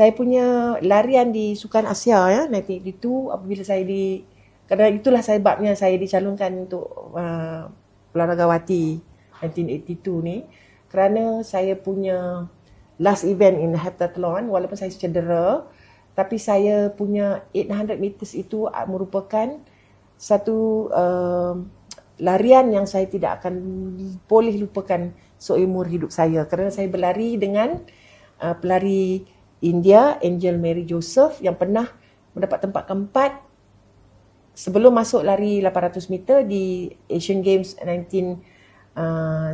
saya punya larian di Sukan Asia ya 1982 apabila saya di kerana itulah sebabnya saya dicalonkan untuk uh, pelaragawati 1982 ni. Kerana saya punya last event in heptathlon walaupun saya cedera tapi saya punya 800 meters itu merupakan satu uh, larian yang saya tidak akan boleh lupakan seumur hidup saya. Kerana saya berlari dengan uh, pelari India Angel Mary Joseph yang pernah mendapat tempat keempat sebelum masuk lari 800 meter di Asian Games 1978 uh,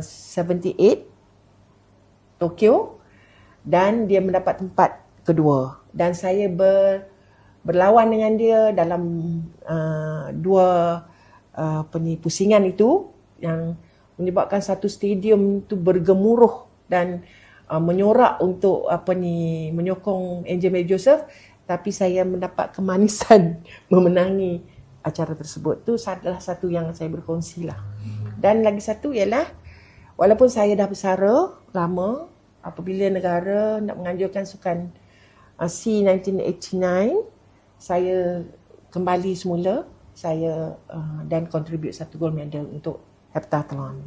Tokyo. Dan dia mendapat tempat kedua. Dan saya ber, berlawan dengan dia dalam uh, dua uh, pusingan itu yang menyebabkan satu stadium itu bergemuruh dan uh, menyorak untuk apa ni menyokong Angel May Joseph tapi saya mendapat kemanisan memenangi acara tersebut tu adalah satu yang saya berkongsi lah. Dan lagi satu ialah walaupun saya dah bersara lama apabila negara nak menganjurkan sukan uh, C 1989 saya kembali semula saya uh, dan contribute satu gold medal untuk heptathlon.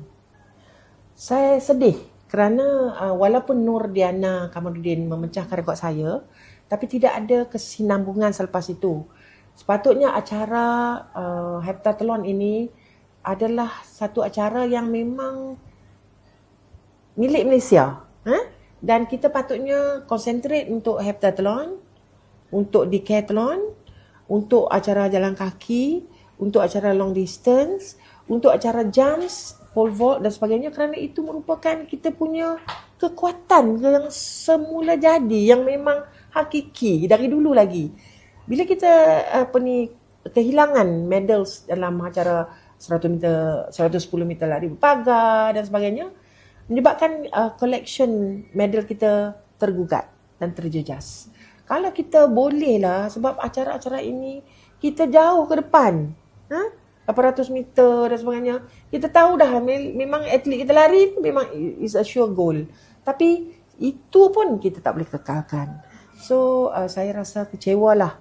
Saya sedih kerana uh, walaupun Nur Diana Kamarudin memecahkan rekod saya tapi tidak ada kesinambungan selepas itu. Sepatutnya acara uh, heptathlon ini adalah satu acara yang memang milik Malaysia. Eh? Dan kita patutnya konsentrate untuk heptathlon, untuk decathlon, untuk acara jalan kaki, untuk acara long distance, untuk acara jumps, pole vault dan sebagainya kerana itu merupakan kita punya kekuatan yang semula jadi yang memang hakiki dari dulu lagi bila kita apa ni kehilangan medals dalam acara 100 meter 110 meter lari pagar dan sebagainya menyebabkan uh, collection medal kita tergugat dan terjejas. Kalau kita boleh lah sebab acara-acara ini kita jauh ke depan. Ha? 800 meter dan sebagainya. Kita tahu dah memang atlet kita lari memang is a sure goal. Tapi itu pun kita tak boleh kekalkan. So uh, saya rasa kecewa lah